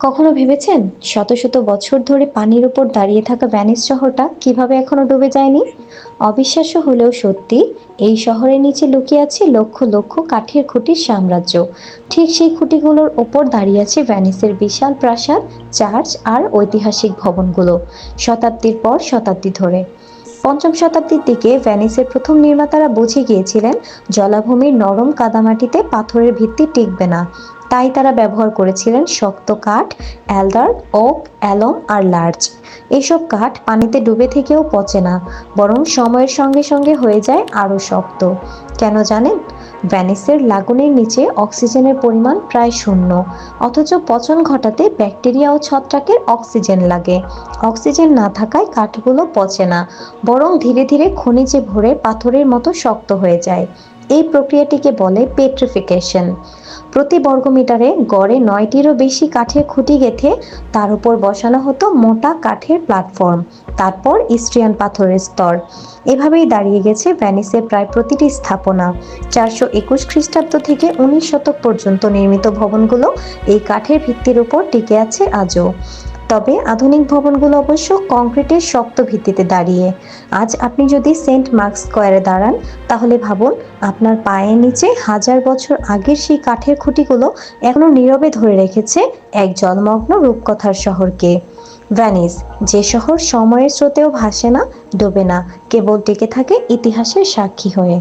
কখনো ভেবেছেন শত শত বছর ধরে পানির উপর দাঁড়িয়ে থাকা ভ্যানিস শহরটা কীভাবে এখনও ডুবে যায়নি? অবিশ্বাস্য হলেও সত্যি, এই শহরের নিচে লুকিয়ে আছে লক্ষ লক্ষ কাঠের খুঁটির সাম্রাজ্য। ঠিক সেই খুঁটিগুলোর ওপর দাঁড়িয়ে আছে ভ্যানিসের বিশাল প্রাসাদ, চার্চ আর ঐতিহাসিক ভবনগুলো, শতাব্দীর পর শতাব্দী ধরে। পঞ্চম শতাব্দীর দিকে ভ্যানিসের প্রথম নির্মাতারা বুঝে গিয়েছিলেন, জলাভূমির নরম কাদামাটিতে পাথরের ভিত্তি টিকবে না। তাই তারা ব্যবহার করেছিলেন শক্ত কাঠ অ্যালদার ওক, অ্যালম আর লার্চ এসব কাঠ পানিতে ডুবে থেকেও পচে না, বরং সময়ের সঙ্গে সঙ্গে হয়ে যায় আরও শক্ত। কেন জানেন? ভ্যানিসের লাগুনের নিচে অক্সিজেনের পরিমাণ প্রায় শূন্য, অথচ পচন ঘটাতে ব্যাকটেরিয়া ও ছত্রাকের অক্সিজেন লাগে। অক্সিজেন না থাকায় কাঠগুলো পচে না, বরং ধীরে ধীরে খনিজে ভরে পাথরের মতো শক্ত হয়ে যায়। এই প্রক্রিয়াটিকে বলে পেট্রিফিকেশন। প্রতি বর্গমিটারে গড়ে নয়টিরও বেশি কাঠের খুঁটি গেঁথে তার উপর বসানো হতো মোটা কাঠের প্ল্যাটফর্ম, তারপর ইস্ট্রিয়ান পাথরের স্তর। এভাবেই দাঁড়িয়ে গেছে ভ্যানিসের প্রায় প্রতিটি স্থাপনা। চারশো একুশ খ্রিস্টাব্দ থেকে উনিশ শতক পর্যন্ত নির্মিত ভবনগুলো এই কাঠের ভিত্তির উপর টিকে আছে আজও। তবে আধুনিক ভবনগুলো অবশ্য কংক্রিটের শক্ত ভিত্তিতে দাঁড়িয়ে। আজ আপনি যদি সেন্ট মার্কস স্কোয়ারে দাঁড়ান, তাহলে ভাবুন, আপনার পায়ের নিচে হাজার বছর আগের সেই কাঠের খুঁটিগুলো এখনও নীরবে ধরে রেখেছে এক জলমগ্ন রূপকথার শহরকে। ভ্যানিস, যে শহর সময়ের স্রোতেও ভাসে না, ডোবে না, কেবল টিকে থাকে ইতিহাসের সাক্ষী হয়ে।